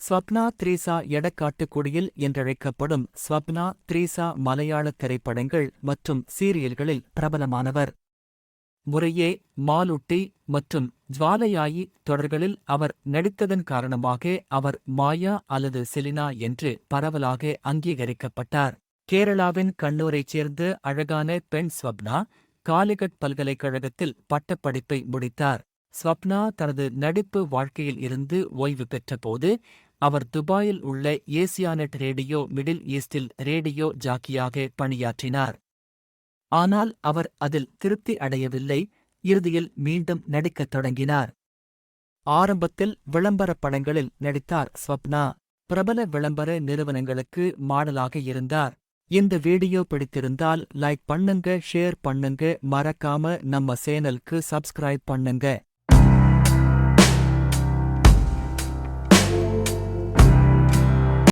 ஸ்வப்னா த்ரீசா எடக்காட்டுக்குடியில் என்றழைக்கப்படும் ஸ்வப்னா த்ரீசா மலையாள திரைப்படங்கள் மற்றும் சீரியல்களில் பிரபலமானவர். முறையே மாலுட்டி மற்றும் ஜுவாலையாயி தொடர்களில் அவர் நடித்ததன் காரணமாக அவர் மாயா அல்லது செலினா என்று பரவலாக அங்கீகரிக்கப்பட்டார். கேரளாவின் கண்ணூரைச் சேர்ந்த அழகான பெண் ஸ்வப்னா காலிகட் பல்கலைக்கழகத்தில் பட்டப்படிப்பை முடித்தார். ஸ்வப்னா தனது நடிப்பு வாழ்க்கையில் இருந்து ஓய்வு பெற்றபோது அவர் துபாயில் உள்ள ஏசியானெட் ரேடியோ மிடில் ஈஸ்டில் ரேடியோ ஜாக்கியாக பணியாற்றினார். ஆனால் அவர் அதில் திருப்தி அடையவில்லை. இறுதியில் மீண்டும் நடிக்கத் தொடங்கினார். ஆரம்பத்தில் விளம்பரப் படங்களில் நடித்தார் ஸ்வப்னா. பிரபல விளம்பர நிறுவனங்களுக்கு மாடலாக இருந்தார். இந்த வீடியோ பிடித்திருந்தால் லைக் பண்ணுங்க ஷேர் பண்ணுங்க மறக்காம நம்ம சேனலுக்கு சப்ஸ்கிரைப் பண்ணுங்க.